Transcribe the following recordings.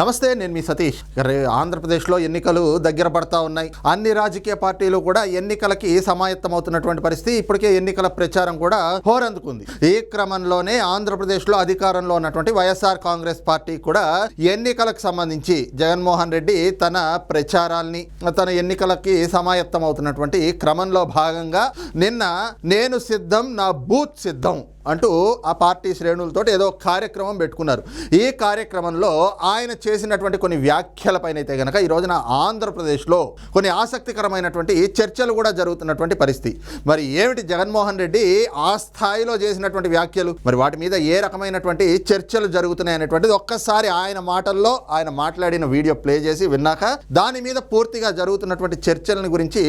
నమస్తే నేను మీ సతీష్. ఆంధ్రప్రదేశ్లో ఎన్నికలు దగ్గర పడతా ఉన్నాయి. అన్ని రాజకీయ పార్టీలు కూడా ఎన్నికలకి సమాయత్తమవుతున్నటువంటి పరిస్థితి ఇప్పటికే ఎన్నికల ప్రచారం కూడా హోరందుకుంది. ఈ క్రమంలోనే ఆంధ్రప్రదేశ్లో అధికారంలో ఉన్నటువంటి వైఎస్ఆర్ కాంగ్రెస్ పార్టీ కూడా ఎన్నికలకు సంబంధించి జగన్మోహన్ రెడ్డి తన ప్రచారాల్ని తన ఎన్నికలకి సమాయత్తమవుతున్నటువంటి క్రమంలో భాగంగా నిన్న నేను సిద్ధం నా బూత్ సిద్ధం అంటూ ఆ పార్టీ శ్రేణులతో ఏదో కార్యక్రమం పెట్టుకున్నారు. ఈ కార్యక్రమంలో ఆయన చేసినటువంటి కొన్ని వ్యాఖ్యలపైన అయితే కనుక ఈ రోజున ఆంధ్రప్రదేశ్లో కొన్ని ఆసక్తికరమైనటువంటి చర్చలు కూడా జరుగుతున్నటువంటి పరిస్థితి. మరి ఏమిటి జగన్మోహన్ రెడ్డి ఆ స్థాయిలో చేసినటువంటి వ్యాఖ్యలు? మరి వాటి మీద ఏ రకమైనటువంటి చర్చలు జరుగుతున్నాయి అనేటువంటిది ఒక్కసారి ఆయన మాటల్లో ఆయన మాట్లాడిన వీడియో ప్లే చేసి విన్నాక దాని మీద పూర్తిగా జరుగుతున్నటువంటి చర్చలని గురించి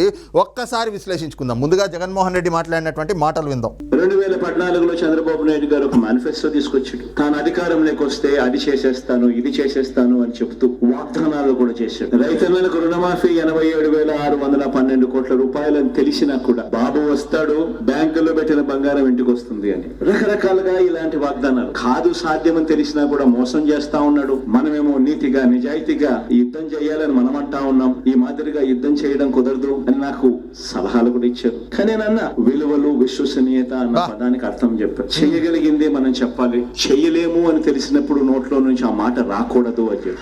ఒక్కసారి విశ్లేషించుకుందాం. ముందుగా జగన్మోహన్ రెడ్డి మాట్లాడినటువంటి మాటలు విందాం. రెండు వేల పద్నాలుగులో చంద్రబాబు నాయుడు గారు ఒక మేనిఫెస్టో తీసుకొచ్చాడు. తాను అధికారంలోకి వస్తే అది చేసేస్తాను ఇది చేసేస్తాను అని చెప్తూ వాగ్దానాలు కూడా చేశాడు. రైతులకు రుణమాఫీ ఎనభై ఏడు వేల ఆరు వందల పన్నెండు కోట్ల రూపాయలని తెలిసినా కూడా బాబు వస్తాడు బ్యాంకుల్లో పెట్టిన బంగారం ఇంటికి వస్తుంది అని. రకరకాలుగా ఇలాంటి వాగ్దానాలు. కాదు సాధ్యమని తెలిసినా కూడా మోసం చేస్తా ఉన్నాడు. మనమేమో నీతిగా నిజాయితీగా యుద్ధం చేయాలని మనం అంటా ఉన్నాం. ఈ మాదిరిగా యుద్ధం చేయడం కుదరదు అని నాకు సలహాలు కూడా ఇచ్చారు. కానీ నన్న విలువలు విశ్వసనీయత అన్న. పదానికి అర్థం చెప్పారు. చేయగలిగిందే మనం చెప్పాలి. చేయలేము అని తెలిసినప్పుడు నోట్లో నుంచి ఆ మాట రాకూడదు అని చెప్పి.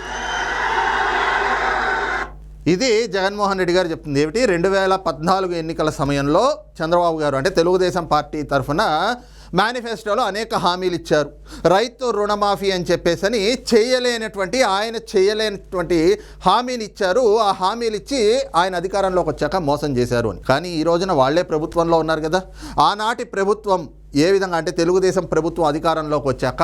ఇది జగన్మోహన్ రెడ్డి గారు చెప్తుంది ఏమిటి? రెండు వేల పద్నాలుగు ఎన్నికల సమయంలో చంద్రబాబు గారు అంటే తెలుగుదేశం పార్టీ తరఫున మేనిఫెస్టోలో అనేక హామీలు ఇచ్చారు. రైతు రుణమాఫీ అని చెప్పేసని చేయలేనటువంటి ఆయన చేయలేనటువంటి హామీని ఇచ్చారు. ఆ హామీలు ఇచ్చి ఆయన అధికారంలోకి వచ్చాక మోసం చేశారు అని. కానీ ఈ రోజున వాళ్ళే ప్రభుత్వంలో ఉన్నారు కదా. ఆనాటి ప్రభుత్వం ఏ విధంగా అంటే తెలుగుదేశం ప్రభుత్వం అధికారంలోకి వచ్చాక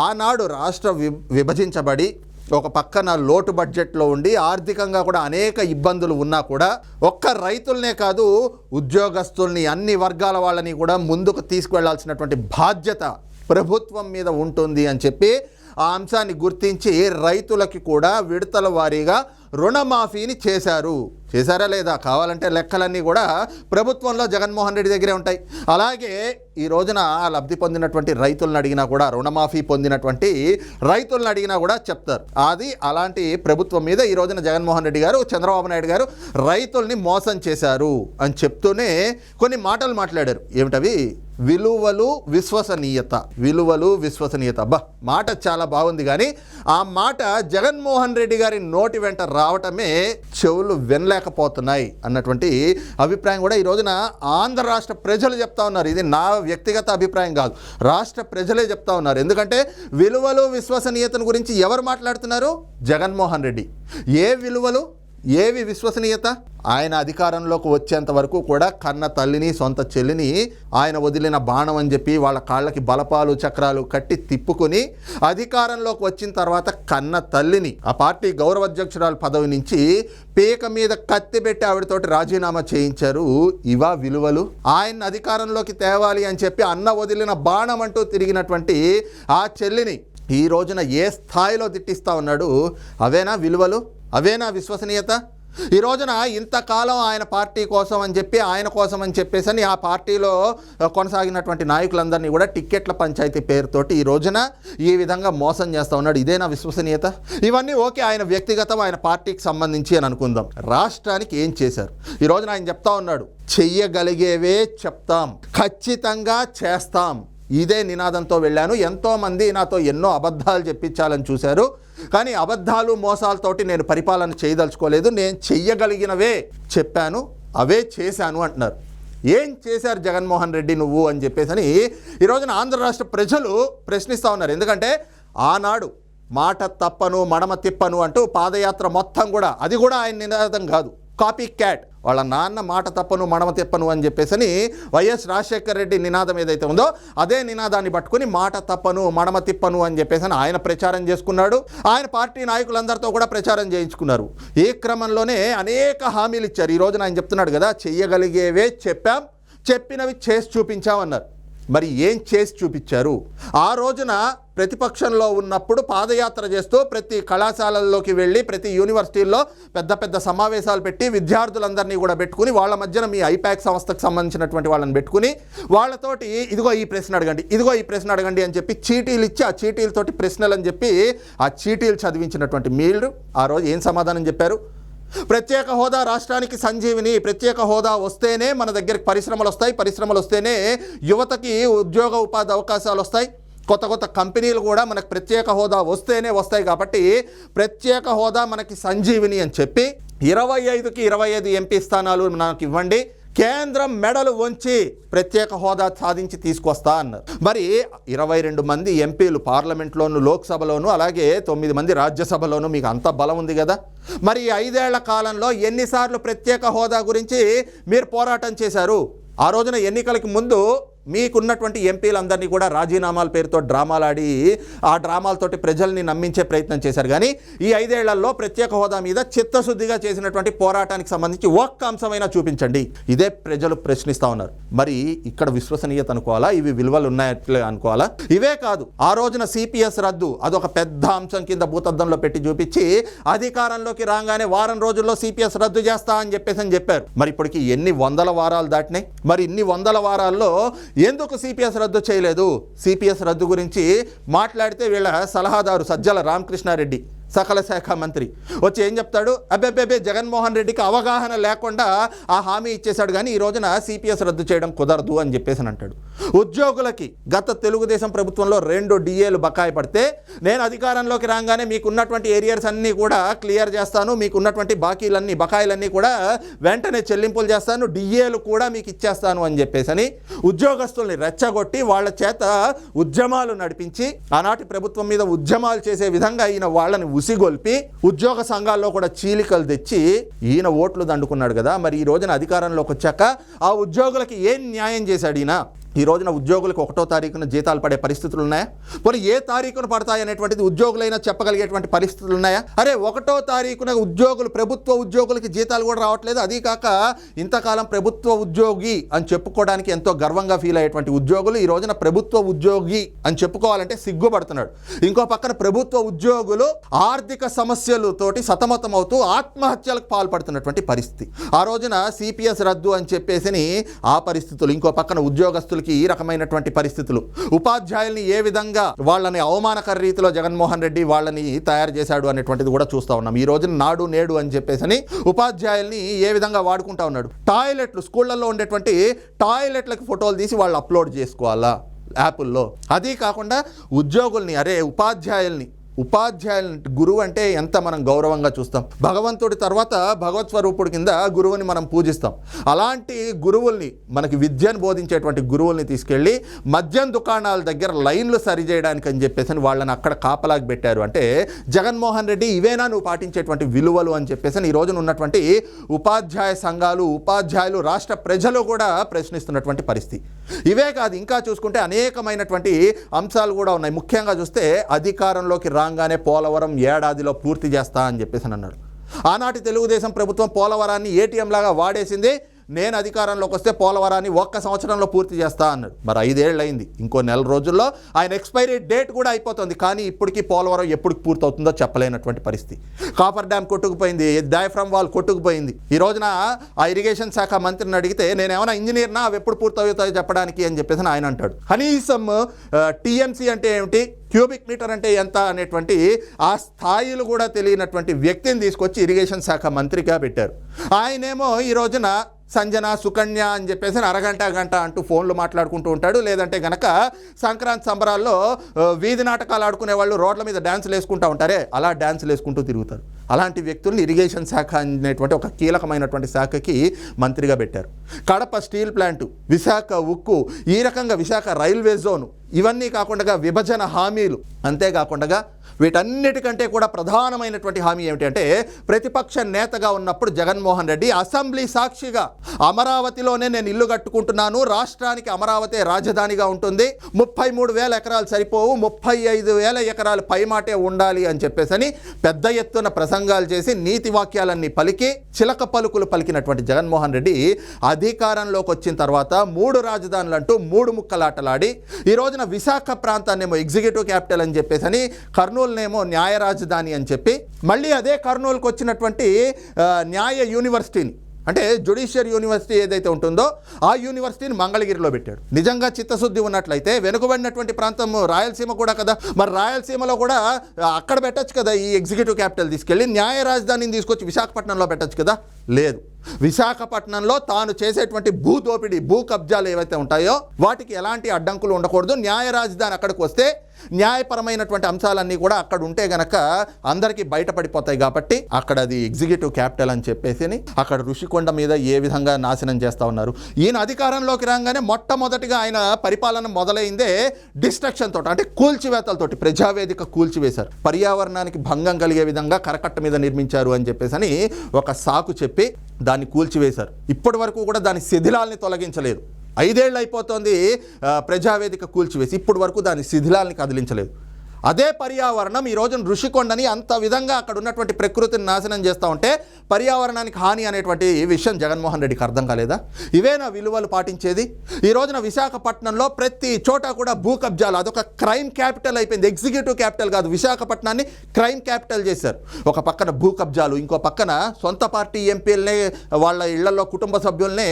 ఆనాడు రాష్ట్ర వి విభజించబడి ఒక పక్కన లోటు బడ్జెట్లో ఉండి ఆర్థికంగా కూడా అనేక ఇబ్బందులు ఉన్నా కూడా ఒక్క రైతులనే కాదు ఉద్యోగస్తుల్ని అన్ని వర్గాల వాళ్ళని కూడా ముందుకు తీసుకువెళ్ళాల్సినటువంటి బాధ్యత ప్రభుత్వం మీద ఉంటుంది అని చెప్పి ఆ అంశాన్ని గుర్తించి రైతులకి కూడా విడతల వారీగా రుణమాఫీని చేశారు. చేశారా లేదా? కావాలంటే లెక్కలన్నీ కూడా ప్రభుత్వంలో జగన్మోహన్ రెడ్డి దగ్గరే ఉంటాయి. అలాగే ఈ రోజున ఆ లబ్ధి పొందినటువంటి రైతులను అడిగినా కూడా రుణమాఫీ పొందినటువంటి రైతులను అడిగినా కూడా చెప్తారు. అది అలాంటి ప్రభుత్వం మీద ఈ రోజున జగన్మోహన్ రెడ్డి గారు చంద్రబాబు నాయుడు గారు రైతుల్ని మోసం చేశారు అని చెప్తూనే కొన్ని మాటలు మాట్లాడారు. ఏమిటవి? విలువలు విశ్వసనీయత విలువలు విశ్వసనీయత. అబ్బా మాట చాలా బాగుంది కానీ ఆ మాట జగన్మోహన్ రెడ్డి గారి నోటి వెంట రావటమే చెవులు వినలేకపోతున్నాయి అన్నటువంటి అభిప్రాయం కూడా ఈ రోజున ఆంధ్ర రాష్ట్ర ప్రజలు చెప్తా ఉన్నారు. ఇది నా వ్యక్తిగత అభిప్రాయం కాదు. రాష్ట్ర ప్రజలే చెప్తా ఉన్నారు. ఎందుకంటే విలువలు విశ్వసనీయతను గురించి ఎవరు మాట్లాడుతున్నారు? జగన్మోహన్ రెడ్డి. ఏ విలువలు? ఏవి విశ్వసనీయత? ఆయన అధికారంలోకి వచ్చేంత వరకు కూడా కన్న తల్లిని సొంత చెల్లిని ఆయన వదిలిన బాణం అని చెప్పి వాళ్ళ కాళ్ళకి బలపాలు చక్రాలు కట్టి తిప్పుకొని అధికారంలోకి వచ్చిన తర్వాత కన్న తల్లిని ఆ పార్టీ గౌరవాధ్యక్షురాలు పదవి నుంచి పీక మీద కత్తి పెట్టి ఆవిడతోటి రాజీనామా చేయించారు. ఇవా విలువలు? ఆయన అధికారంలోకి తేవాలి అని చెప్పి అన్న వదిలిన బాణం అంటూ తిరిగినటువంటి ఆ చెల్లిని ఈ రోజున ఏ స్థాయిలో తిట్టిస్తా ఉన్నాడు? అవేనా విలువలు? అవేనా విశ్వసనీయత? ఈ రోజున ఇంతకాలం ఆయన పార్టీ కోసం అని చెప్పి ఆయన కోసం అని చెప్పేసి అని ఆ పార్టీలో కొనసాగినటువంటి నాయకులందరినీ కూడా టిక్కెట్ల పంచాయతీ పేరుతోటి ఈ రోజున ఈ విధంగా మోసం చేస్తూ ఉన్నాడు. ఇదేనా విశ్వసనీయత? ఇవన్నీ ఓకే ఆయన వ్యక్తిగతం ఆయన పార్టీకి సంబంధించి అని అనుకుందాం. రాష్ట్రానికి ఏం చేశారు? ఈ రోజున ఆయన చెప్తా ఉన్నాడు చెయ్యగలిగేవే చెప్తాం ఖచ్చితంగా చేస్తాం. ఇదే నినాదంతో వెళ్ళాను. ఎంతోమంది నాతో ఎన్నో అబద్ధాలు చెప్పించాలని చూశారు. కానీ అబద్ధాలు మోసాలతోటి నేను పరిపాలన చేయదలుచుకోలేదు. నేను చెయ్యగలిగినవే చెప్పాను అవే చేశాను అంటున్నారు. ఏం చేశారు జగన్మోహన్ రెడ్డి నువ్వు అని చెప్పేసి ఈ రోజున ఆంధ్ర రాష్ట్ర ప్రజలు ప్రశ్నిస్తూ ఉన్నారు. ఎందుకంటే ఆనాడు మాట తప్పను మడమ తిప్పను అంటూ పాదయాత్ర మొత్తం కూడా అది కూడా ఆయన నినాదం కాదు. Copycat. వాళ్ళ నాన్న మాట తప్పను మడమ తిప్పను అని చెప్పేసి వైఎస్ రాజశేఖర్ రెడ్డి నినాదం ఏదైతే ఉందో అదే నినాదాన్ని పట్టుకుని మాట తప్పను మడమ తిప్పను అని చెప్పేసి ఆయన ప్రచారం చేసుకున్నాడు. ఆయన పార్టీ నాయకులందరితో కూడా ప్రచారం చేయించుకున్నారు. ఈ క్రమంలోనే అనేక హామీలు ఇచ్చారు. ఈరోజు ఆయన చెప్తున్నాడు కదా చెయ్యగలిగేవే చెప్పాం చెప్పినవి చేసి చూపించామన్నారు మరి ఏం చేసి చూపించారు? ఆ రోజున ప్రతిపక్షంలో ఉన్నప్పుడు పాదయాత్ర చేస్తూ ప్రతి కళాశాలల్లోకి వెళ్ళి ప్రతి యూనివర్సిటీల్లో పెద్ద పెద్ద సమావేశాలు పెట్టి విద్యార్థులందరినీ కూడా పెట్టుకుని వాళ్ళ మధ్యన మీ ఐపాక్ సంస్థకు సంబంధించినటువంటి వాళ్ళని పెట్టుకుని వాళ్ళతోటి ఇదిగో ఈ ప్రశ్న అడగండి ఇదిగో ఈ ప్రశ్న అడగండి అని చెప్పి చీటీలు ఇచ్చి ఆ చీటీలతోటి ప్రశ్నలు అని చెప్పి ఆ చీటీలు చదివించినటువంటి మీరు ఆ రోజు ఏం సమాధానం చెప్పారు? ప్రత్యేక హోదా రాష్ట్రానికి సంజీవిని ప్రత్యేక హోదా వస్తేనే మన దగ్గరికి పరిశ్రమలు వస్తాయి పరిశ్రమలు వస్తేనే యువతకి ఉద్యోగ ఉపాధి అవకాశాలు వస్తాయి. కొత్త కొత్త కంపెనీలు కూడా మనకు ప్రత్యేక హోదా వస్తేనే వస్తాయి కాబట్టి ప్రత్యేక హోదా మనకి సంజీవిని అని చెప్పి ఇరవై ఐదుకి ఇరవై ఐదు ఎంపీ స్థానాలు నాకు ఇవ్వండి. కేంద్రం మెడలు వంచి ప్రత్యేక హోదా సాధించి తీసుకొస్తా అన్నారు. మరి ఇరవై రెండు మంది ఎంపీలు పార్లమెంట్లోను లోక్సభలోను అలాగే తొమ్మిది మంది రాజ్యసభలోను మీకు అంత బలం ఉంది కదా? మరి ఐదేళ్ళ కాలంలో ఎన్నిసార్లు ప్రత్యేక హోదా గురించి మీరు పోరాటం చేశారు? ఆ రోజున ఎన్నికలకి ముందు మీకున్నటువంటి ఎంపీలందరినీ కూడా రాజీనామాల పేరుతో డ్రామాలాడి ఆ డ్రామాలతోటి ప్రజల్ని నమ్మించే ప్రయత్నం చేశారు. కానీ ఈ ఐదేళ్ళలో ప్రత్యేక హోదా మీద చిత్తశుద్ధిగా చేసినటువంటి పోరాటానికి సంబంధించి ఒక్క అంశమైనా చూపించండి. ఇదే ప్రజలు ప్రశ్నిస్తూ ఉన్నారు. మరి ఇక్కడ విశ్వసనీయత అనుకోవాలా? ఇవి విలువలు ఉన్నాయట్లే అనుకోవాలా? ఇవే కాదు ఆ రోజున సిపిఎస్ రద్దు అదొక పెద్ద అంశం కింద భూతద్దంలో పెట్టి చూపించి అధికారంలోకి రాగానే వారం రోజుల్లో సిపిఎస్ రద్దు చేస్తా అని చెప్పేసి అని చెప్పారు. మరి ఇప్పటికి ఎన్ని వందల వారాలు దాటినాయి? మరి ఇన్ని వందల వారాల్లో ఎందుకు సిపిఎస్ రద్దు చేయలేదు? సిపిఎస్ రద్దు గురించి మాట్లాడితే వీళ్ళ సలహాదారు సజ్జల రామకృష్ణారెడ్డి. సకల శాఖ మంత్రి. వచ్చి ఏం చెప్తాడు? అబ్బెబ్బెబ్బే జగన్మోహన్ రెడ్డికి అవగాహన లేకుండా ఆ హామీ ఇచ్చేశాడు కానీ ఈ రోజున సిపిఎస్ రద్దు చేయడం కుదరదు అని చెప్పేసి అంటాడు. ఉద్యోగులకి గత తెలుగుదేశం ప్రభుత్వంలో రెండు డిఏలు బకాయి పడితే నేను అధికారంలోకి రాగానే మీకున్నటువంటి ఏరియర్స్ అన్నీ కూడా క్లియర్ చేస్తాను మీకున్నటువంటి బాకీలన్నీ బకాయిలన్నీ కూడా వెంటనే చెల్లింపులు చేస్తాను డిఏలు కూడా మీకు ఇచ్చేస్తాను అని చెప్పేసి అని ఉద్యోగస్తుల్ని రెచ్చగొట్టి వాళ్ళ చేత ఉద్యమాలు నడిపించి ఆనాటి ప్రభుత్వం మీద ఉద్యమాలు చేసే విధంగా ఈయన వాళ్ళని ఉసిగొల్పి ఉద్యోగ సంఘాల్లో కూడా చీలికలు తెచ్చి ఈయన ఓట్లు దండుకున్నాడు కదా. మరి ఈ రోజున అధికారంలోకి వచ్చాక ఆ ఉద్యోగులకి ఏం న్యాయం చేశాడు ఈయన? ఈ రోజున ఉద్యోగులకు ఒకటో తారీఖున జీతాలు పడే పరిస్థితులు ఉన్నాయా? పోనీ ఏ తారీఖున పడతాయి అనేటువంటిది ఉద్యోగులైనా చెప్పగలిగేటువంటి పరిస్థితులు ఉన్నాయా? అరే ఒకటో తారీఖున ఉద్యోగులు ప్రభుత్వ ఉద్యోగులకి జీతాలు కూడా రావట్లేదు. అది కాక ఇంతకాలం ప్రభుత్వ ఉద్యోగి అని చెప్పుకోవడానికి ఎంతో గర్వంగా ఫీల్ అయ్యేటువంటి ఉద్యోగులు ఈ రోజున ప్రభుత్వ ఉద్యోగి అని చెప్పుకోవాలంటే సిగ్గుపడుతున్నాడు. ఇంకో పక్కన ప్రభుత్వ ఉద్యోగులు ఆర్థిక సమస్యలతోటి సతమతమవుతూ ఆత్మహత్యలకు పాల్పడుతున్నటువంటి పరిస్థితి. ఆ రోజున సిపిఎస్ రద్దు అని చెప్పేసి ఆ పరిస్థితులు. ఇంకో పక్కన ఉద్యోగస్తులు ఉద్యోగస్తులకి ఈ రకమైనటువంటి పరిస్థితులు. ఉపాధ్యాయుల్ని ఏ విధంగా వాళ్ళని అవమానకర రీతిలో జగన్మోహన్ రెడ్డి వాళ్ళని తయారు చేశాడు అనేటువంటిది కూడా చూస్తూ ఉన్నాం. ఈ రోజున నాడు నేడు అని చెప్పేసి ఉపాధ్యాయుల్ని ఏ విధంగా వాడుకుంటా ఉన్నాడు. టాయిలెట్లు స్కూళ్ళల్లో ఉండేటువంటి టాయిలెట్లకు ఫోటోలు తీసి వాళ్ళు అప్లోడ్ చేసుకోవాలా యాప్ల్లో? అదీ కాకుండా ఉద్యోగుల్ని అరే ఉపాధ్యాయుల్ని ఉపాధ్యాయులు గురువు అంటే ఎంత మనం గౌరవంగా చూస్తాం. భగవంతుడి తర్వాత భగవత్ స్వరూపుడి కింద గురువుని మనం పూజిస్తాం. అలాంటి గురువుల్ని మనకి విద్యను బోధించేటువంటి గురువుల్ని తీసుకెళ్ళి మద్యం దుకాణాల దగ్గర లైన్లు సరిచేయడానికి అని చెప్పేసి వాళ్ళని అక్కడ కాపలాకి పెట్టారు. అంటే జగన్మోహన్ రెడ్డి ఇవేనా నువ్వు పాటించేటువంటి విలువలు అని చెప్పేసి ఈ రోజున ఉన్నటువంటి ఉపాధ్యాయ సంఘాలు ఉపాధ్యాయులు రాష్ట్ర ప్రజలు కూడా ప్రశ్నిస్తున్నటువంటి పరిస్థితి. ఇవే కాదు ఇంకా చూసుకుంటే అనేకమైనటువంటి అంశాలు కూడా ఉన్నాయి. ముఖ్యంగా చూస్తే అధికారంలోకి రాగానే పోలవరం ఏడాదిలో పూర్తి చేస్తా అని చెప్పేసి అన్నాడు. ఆనాటి తెలుగుదేశం ప్రభుత్వం పోలవరాన్ని ఏటీఎం లాగా వాడేసింది నేను అధికారంలోకి వస్తే పోలవరాన్ని ఒక్క సంవత్సరంలో పూర్తి చేస్తా అన్నాడు. మరి ఐదేళ్ళు అయింది ఇంకో నెల రోజుల్లో ఆయన ఎక్స్పైరీ డేట్ కూడా అయిపోతుంది. కానీ ఇప్పటికీ పోలవరం ఎప్పుడు పూర్తవుతుందో చెప్పలేనటువంటి పరిస్థితి. కాపర్ డ్యామ్ కొట్టుకుపోయింది. డయాఫ్రమ్ వాల్ కొట్టుకుపోయింది. ఈ రోజున ఆ ఇరిగేషన్ శాఖ మంత్రిని అడిగితే నేను ఏమైనా ఇంజనీర్నా? అవి ఎప్పుడు పూర్తవుతాయో చెప్పడానికి? అని చెప్పేసి ఆయన అంటాడు. కనీసం టీఎంసీ అంటే ఏమిటి? క్యూబిక్ మీటర్ అంటే ఎంత? అనేటువంటి ఆ స్థాయిలు కూడా తెలియనటువంటి వ్యక్తిని తీసుకొచ్చి ఇరిగేషన్ శాఖ మంత్రిగా పెట్టారు. ఆయనేమో ఈ రోజున సంజన సుకన్య అని చెప్పేసి అరగంట గంట అంటూ ఫోన్లు మాట్లాడుకుంటూ ఉంటాడు. లేదంటే గనక సంక్రాంతి సంబరాల్లో వీధి నాటకాలు ఆడుకునే వాళ్ళు రోడ్ల మీద డ్యాన్సులు వేసుకుంటూ ఉంటారే. అలా డ్యాన్సులు వేసుకుంటూ తిరుగుతారు. అలాంటి వ్యక్తుల్ని ఇరిగేషన్ శాఖ అనేటువంటి ఒక కీలకమైనటువంటి శాఖకి మంత్రిగా పెట్టారు. కడప స్టీల్ ప్లాంటు విశాఖ ఉక్కు ఈ రకంగా విశాఖ రైల్వే జోను ఇవన్నీ కాకుండా విభజన హామీలు. అంతేకాకుండా వీటన్నిటికంటే కూడా ప్రధానమైనటువంటి హామీ ఏమిటంటే ప్రతిపక్ష నేతగా ఉన్నప్పుడు జగన్మోహన్ రెడ్డి అసెంబ్లీ సాక్షిగా అమరావతిలోనే నేను ఇల్లు కట్టుకుంటున్నాను రాష్ట్రానికి అమరావతి రాజధానిగా ఉంటుంది ముప్పై మూడు వేల ఎకరాలు సరిపోవు ముప్పై ఐదు వేల ఎకరాలు పైమాటే ఉండాలి అని చెప్పేసని పెద్ద ఎత్తున ప్రసంగాలు చేసి నీతి వాక్యాలన్నీ పలికి చిలక పలుకులు పలికినటువంటి జగన్మోహన్ రెడ్డి అధికారంలోకి వచ్చిన తర్వాత మూడు రాజధానులు అంటూ మూడు ముక్కలాటలాడి ఈ రోజున విశాఖ ప్రాంతాన్నేమో ఎగ్జిక్యూటివ్ క్యాపిటల్ అని చెప్పేసి అని కర్నూలునేమో న్యాయ రాజధాని అని చెప్పి మళ్ళీ అదే కర్నూలుకు వచ్చినటువంటి న్యాయ యూనివర్సిటీని అంటే జుడిషియర్ యూనివర్సిటీ ఏదైతే ఉంటుందో ఆ యూనివర్సిటీని మంగళగిరిలో పెట్టాడు. నిజంగా చిత్తశుద్ధి ఉన్నట్లయితే వెనుకబడినటువంటి ప్రాంతం రాయలసీమ కూడా కదా. మరి రాయలసీమలో కూడా అక్కడ పెట్టొచ్చు కదా ఈ ఎగ్జిక్యూటివ్ క్యాపిటల్ తీసుకెళ్ళి న్యాయ రాజధానిని తీసుకొచ్చి విశాఖపట్నంలో పెట్టొచ్చు కదా. లేదు. విశాఖపట్నంలో తాను చేసేటువంటి భూ దోపిడీ భూ కబ్జాలు ఏవైతే ఉంటాయో వాటికి ఎలాంటి అడ్డంకులు ఉండకూడదు. న్యాయ రాజధాని అక్కడికి వస్తే న్యాయపరమైనటువంటి అంశాలన్నీ కూడా అక్కడ ఉంటే గనక అందరికీ బయటపడిపోతాయి కాబట్టి అక్కడ అది ఎగ్జిక్యూటివ్ క్యాపిటల్ అని చెప్పేసి అక్కడ ఋషికొండ మీద ఏ విధంగా నాశనం చేస్తా ఉన్నారు. ఈయన అధికారంలోకి రాగానే మొట్టమొదటిగా ఆయన పరిపాలన మొదలైందే డిస్ట్రక్షన్ తోటి అంటే కూల్చివేతలతోటి ప్రజావేదిక కూల్చివేశారు. పర్యావరణానికి భంగం కలిగే విధంగా కరకట్ట మీద నిర్మించారు అని చెప్పేసి అని ఒక సాకు చెప్పి దాన్ని కూల్చివేశారు. ఇప్పటి వరకు కూడా దాని శిథిలాల్ని తొలగించలేదు. ఐదేళ్ళు అయిపోతుంది ప్రజావేదిక కూల్చివేసి ఇప్పటి వరకు దాని శిథిలాల్ని కదిలించలేదు. అదే పర్యావరణం ఈ రోజున ఋషికొండని అంత విధంగా అక్కడ ఉన్నటువంటి ప్రకృతిని నాశనం చేస్తూ ఉంటే పర్యావరణానికి హాని అనేటువంటి విషయం జగన్మోహన్ రెడ్డికి అర్థం కాలేదా? ఇవే నా విలువలు పాటించేది? ఈ రోజున విశాఖపట్నంలో ప్రతి చోట కూడా భూ కబ్జాలు అదొక క్రైమ్ క్యాపిటల్ అయిపోయింది. ఎగ్జిక్యూటివ్ క్యాపిటల్ కాదు విశాఖపట్నాన్ని క్రైమ్ క్యాపిటల్ చేశారు. ఒక పక్కన భూ కబ్జాలు ఇంకో పక్కన సొంత పార్టీ ఎంపీలనే వాళ్ళ ఇళ్ళలో కుటుంబ సభ్యులనే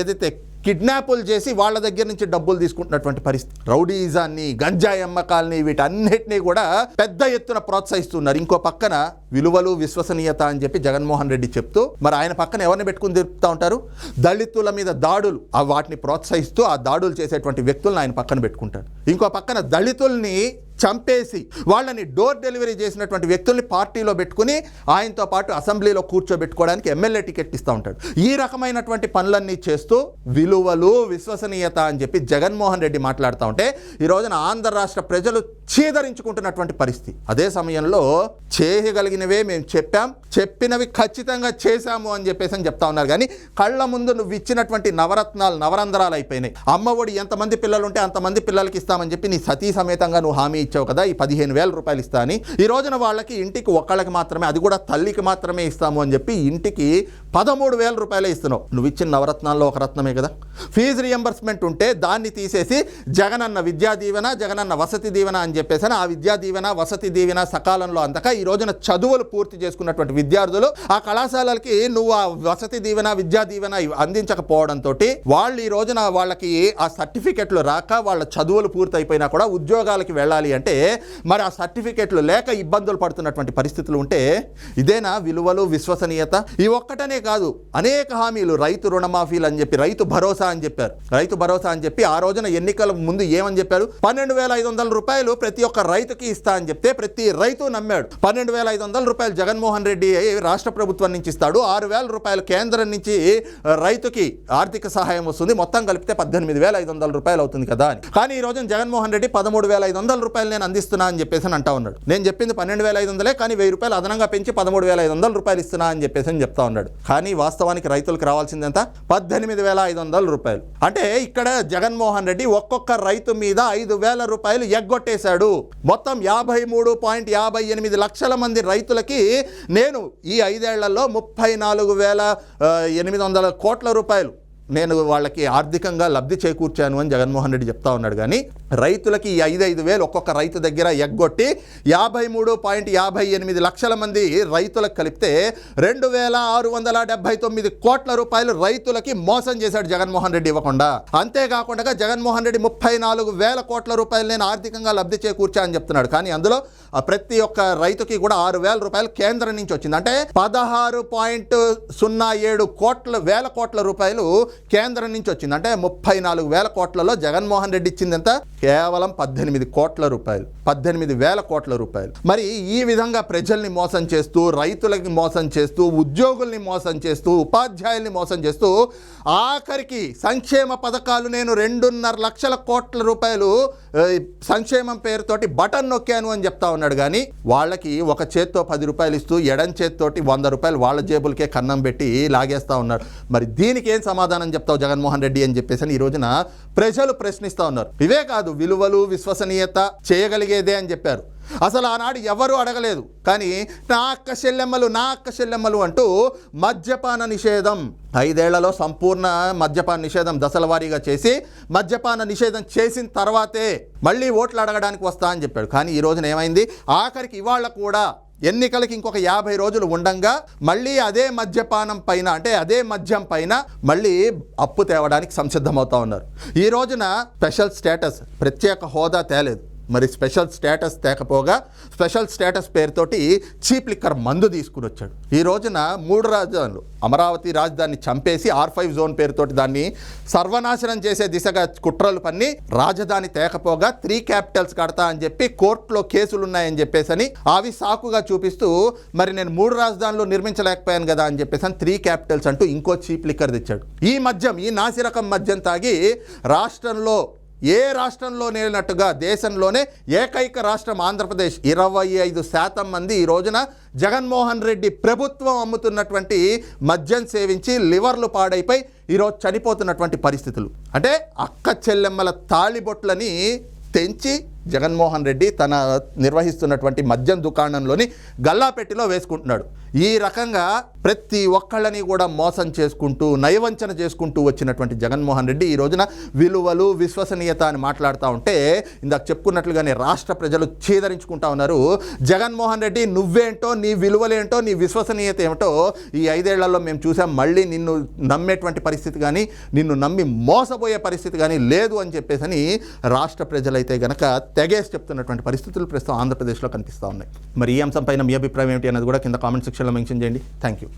ఏదైతే కిడ్నాపులు చేసి వాళ్ళ దగ్గర నుంచి డబ్బులు తీసుకుంటున్నటువంటి పరిస్థితి. రౌడీజాన్ని గంజాయి అమ్మకాల్ని వీటన్నిటినీ కూడా పెద్ద ఎత్తున ప్రోత్సహిస్తున్నారు. ఇంకో పక్కన విలువలు విశ్వసనీయత అని చెప్పి జగన్మోహన్ రెడ్డి చెప్తూ మరి ఆయన పక్కన ఎవరిని పెట్టుకుని తిరుగుతూ ఉంటారు? దళితుల మీద దాడులు. ఆ వాటిని ప్రోత్సహిస్తూ ఆ దాడులు చేసేటువంటి వ్యక్తులను ఆయన పక్కన పెట్టుకుంటారు ఇంకో పక్కన దళితుల్ని చంపేసి వాళ్ళని డోర్ డెలివరీ చేసినటువంటి వ్యక్తుల్ని పార్టీలో పెట్టుకుని ఆయనతో పాటు అసెంబ్లీలో కూర్చోబెట్టుకోవడానికి ఎమ్మెల్యే టికెట్ ఇస్తూ ఉంటాడు. ఈ రకమైనటువంటి పనులన్నీ చేస్తూ విలువలు విశ్వసనీయత అని చెప్పి జగన్మోహన్ రెడ్డి మాట్లాడుతూ ఉంటే ఈ రోజున ఆంధ్ర రాష్ట్ర ప్రజలు చీదరించుకుంటున్నటువంటి పరిస్థితి. అదే సమయంలో చేయగలిగినవే మేము చెప్పాం చెప్పినవి ఖచ్చితంగా చేశాము అని చెప్పేసి అని చెప్తా ఉన్నారు. కానీ కళ్ళ ముందు నువ్వు ఇచ్చినటువంటి నవరత్నాలు నవరంధ్రాలు అయిపోయినాయి. అమ్మఒడి ఎంతమంది పిల్లలు ఉంటే అంతమంది పిల్లలకి ఇస్తామని చెప్పి నీ సతీ సమేతంగా నువ్వు హామీ ఇచ్చావు కదా ఈ పదిహేను వేల రూపాయలు ఇస్తా అని. ఈ రోజున వాళ్ళకి ఇంటికి ఒక్కళ్ళకి మాత్రమే అది కూడా తల్లికి మాత్రమే ఇస్తాము అని చెప్పి ఇంటికి పదమూడు వేల రూపాయలే ఇస్తున్నావు. నువ్వు ఇచ్చిన నవరత్నాల్లో ఒక రత్నమే కదా. ఫీజు రియంబర్స్మెంట్ ఉంటే దాన్ని తీసేసి జగనన్న విద్యా దీవెన జగనన్న వసతి దీవెన అని చెప్పేసి ఆ విద్యా దీవెన వసతి దీవెన సకాలంలో అందక ఈ రోజున చదువులు పూర్తి చేసుకున్నటువంటి విద్యార్థులు ఆ కళాశాలలకి నువ్వు ఆ వసతి దీవెన విద్యా దీవెన అందించకపోవడంతో వాళ్ళు ఈ రోజున వాళ్ళకి ఆ సర్టిఫికెట్లు రాక వాళ్ళ చదువులు పూర్తి అయిపోయినా కూడా ఉద్యోగాలకి వెళ్ళాలి అంటే మరి ఆ సర్టిఫికేట్లు లేక ఇబ్బందులు పడుతున్నటువంటి పరిస్థితులు ఉంటే ఇదేనా విలువలు విశ్వసనీయత? ఈ ఒక్కటనే కాదు. అనేక హామీలు. రైతు రుణమాఫీలు అని చెప్పి రైతు భరోసా అని చెప్పారు. రైతు భరోసా అని చెప్పి ఆ రోజున ఎన్నికల ముందు ఏమని చెప్పారు? పన్నెండు వేల ఐదు వందల రూపాయలు ప్రతి ఒక్క రైతుకి ఇస్తా అని చెప్తే ప్రతి రైతు నమ్మాడు. పన్నెండు వేల ఐదు వందల రూపాయలు జగన్మోహన్ రెడ్డి రాష్ట్ర ప్రభుత్వం నుంచి ఇస్తాడు. ఆరు వేల రూపాయలు కేంద్రం నుంచి రైతుకి ఆర్థిక సహాయం వస్తుంది. మొత్తం కలిపితే పద్దెనిమిది వేల ఐదు వందల రూపాయలు అవుతుంది కదా అని. కానీ ఈ రోజున జగన్మోహన్ రెడ్డి పదమూడు వేల ఐదు వందల రూపాయలు నేను అందిస్తున్నా అని చెప్పేసి అని అంటా ఉన్నాడు. నేను చెప్పింది పన్నెండు వేల ఐదు వందలే కానీ వెయ్యి రూపాయలు అదనంగా పెంచి పదమూడు వేల ఐదు వందల రూపాయలు ఇస్తున్నా అని చెప్పేసి అని చెప్తా ఉన్నాడు. కానీ వాస్తవానికి రైతులకు రావాల్సింది ఎంత? పద్దెనిమిది వేల ఐదు వందల రూపాయలు. అంటే ఇక్కడ జగన్మోహన్ రెడ్డి ఒక్కొక్క రైతు మీద ఐదు వేల రూపాయలు ఎగ్గొట్టేశాడు. మొత్తం యాభై మూడు పాయింట్ యాభై ఎనిమిది లక్షల మంది రైతులకి నేను ఈ ఐదేళ్ళలో ముప్పై నాలుగు వేల ఎనిమిది వందల కోట్ల రూపాయలు నేను వాళ్ళకి ఆర్థికంగా లబ్ధి చేకూర్చాను అని జగన్మోహన్ రెడ్డి చెప్తా ఉన్నాడు. కానీ రైతులకి ఈ ఐదు ఐదు వేలు ఒక్కొక్క రైతు దగ్గర ఎగ్గొట్టి యాభై మూడు పాయింట్ యాభై ఎనిమిది లక్షల మంది రైతులకు కలిపితే రెండు వేల ఆరు వందల డెబ్బై తొమ్మిది కోట్ల రూపాయలు రైతులకి మోసం చేశాడు జగన్మోహన్ రెడ్డి ఇవ్వకుండా. అంతేకాకుండా జగన్మోహన్ రెడ్డి ముప్పై నాలుగు వేల కోట్ల రూపాయలు నేను ఆర్థికంగా లబ్ధి చేకూర్చా అని చెప్తున్నాడు. కానీ అందులో ప్రతి ఒక్క రైతుకి కూడా ఆరు వేల రూపాయలు కేంద్రం నుంచి వచ్చింది. అంటే పదహారు పాయింట్ సున్నా ఏడు కోట్ల వేల కోట్ల రూపాయలు కేంద్రం నుంచి వచ్చింది. అంటే ముప్పై నాలుగు వేల కోట్లలో జగన్మోహన్ రెడ్డి ఇచ్చింది ఎంత? కేవలం పద్దెనిమిది కోట్ల రూపాయలు. పద్దెనిమిది వేల కోట్ల రూపాయలు. మరి ఈ విధంగా ప్రజల్ని మోసం చేస్తూ రైతులకి మోసం చేస్తూ ఉద్యోగుల్ని మోసం చేస్తూ ఉపాధ్యాయుల్ని మోసం చేస్తూ ఆఖరికి సంక్షేమ పథకాలు నేను రెండున్నర లక్షల కోట్ల రూపాయలు సంక్షేమం పేరుతోటి బటన్ నొక్కాను అని చెప్తా ఉన్నాడు కానీ వాళ్ళకి ఒక చేత్తో పది రూపాయలు ఇస్తూ ఎడం చేత్తోటి వంద రూపాయలు వాళ్ళ జేబులకే కన్నం పెట్టి లాగేస్తూ ఉన్నారు. మరి దీనికి ఏం సమాధానం చెప్తావు జగన్మోహన్ రెడ్డి అని చెప్పేసి ఈ రోజున ప్రజలు ప్రశ్నిస్తూ ఉన్నారు. ఇవే కాదు విలువలు విశ్వసనీయత చేయగలిగేదే అని చెప్పారు. అసలు ఆనాడు ఎవరు అడగలేదు. కానీ నా అక్క చెల్లెమ్మలు నా అక్క చెల్లెమ్మలు అంటూ మద్యపాన నిషేధం ఐదేళ్ళలో సంపూర్ణ మద్యపాన నిషేధం దశల వారీగా చేసి మద్యపాన నిషేధం చేసిన తర్వాతే మళ్ళీ ఓట్లు అడగడానికి వస్తా అని చెప్పాడు. కానీ ఈ రోజున ఏమైంది? ఆఖరికి ఇవాళ కూడా ఎన్నికలకి ఇంకొక యాభై రోజులు ఉండంగా మళ్ళీ అదే మద్యపానం పైన అంటే అదే మద్యం పైన మళ్ళీ అప్పు తేవడానికి సంసిద్ధమవుతా ఉన్నారు. ఈ రోజున స్పెషల్ స్టేటస్ ప్రత్యేక హోదా తేలేదు. మరి స్పెషల్ స్టేటస్ తేకపోగా స్పెషల్ స్టేటస్ పేరుతోటి చీప్ లిక్కర్ మందు తీసుకుని వచ్చాడు. ఈ రోజున మూడు రాజధానులు అమరావతి రాజధానిని చంపేసి ఆర్ ఫైవ్ జోన్ పేరుతోటి దాన్ని సర్వనాశనం చేసే దిశగా కుట్రలు పన్ని రాజధాని తేకపోగా త్రీ క్యాపిటల్స్ కడతా అని చెప్పి కోర్టులో కేసులు ఉన్నాయని చెప్పేసి అని అవి సాకుగా చూపిస్తూ మరి నేను మూడు రాజధానులు నిర్మించలేకపోయాను కదా అని చెప్పేసి అని త్రీ క్యాపిటల్స్ అంటూ ఇంకో చీప్ లిక్కర్ తెచ్చాడు. ఈ మద్యం ఈ నాసిరకం మద్యం తాగి రాష్ట్రంలో ఏ రాష్ట్రంలో లేనట్టుగా దేశంలోనే ఏకైక రాష్ట్రం ఆంధ్రప్రదేశ్. ఇరవై ఐదు శాతం మంది ఈ రోజున జగన్మోహన్ రెడ్డి ప్రభుత్వం అమ్ముతున్నటువంటి మద్యం సేవించి లివర్లు పాడైపోయి ఈరోజు చనిపోతున్నటువంటి పరిస్థితులు. అంటే అక్క చెల్లెమ్మల తాళిబొట్లని తెంచి జగన్మోహన్ రెడ్డి తన నిర్వహిస్తున్నటువంటి మద్యం దుకాణంలోని గల్లాపెట్టిలో వేసుకుంటున్నాడు. ఈ రకంగా ప్రతి ఒక్కళ్ళని కూడా మోసం చేసుకుంటూ నయవంచన చేసుకుంటూ వచ్చినటువంటి జగన్మోహన్ రెడ్డి ఈ రోజున విలువలు విశ్వసనీయత అని మాట్లాడుతూ ఉంటే ఇందాక చెప్పుకున్నట్లుగానే రాష్ట్ర ప్రజలు ఛేదరించుకుంటా ఉన్నారు. జగన్మోహన్ రెడ్డి నువ్వేంటో నీ విలువలేంటో నీ విశ్వసనీయత ఏమిటో ఈ ఐదేళ్ళలో మేము చూసాం మళ్ళీ నిన్ను నమ్మేటువంటి పరిస్థితి కానీ నిన్ను నమ్మి మోసపోయే పరిస్థితి కానీ లేదు అని చెప్పేసి రాష్ట్ర ప్రజలైతే గనక తెగేసి చెప్తున్నటువంటి పరిస్థితులు ప్రస్తుతం ఆంధ్రప్రదేశ్లో కనిపిస్తూ ఉన్నాయి. మరి ఈ అంశం పైన మీ అభిప్రాయం ఏమిటి అన్నది కూడా కింద కామెంట్ సెక్షన్ సెక్షన్లో మెన్షన్ చేయండి. Thank you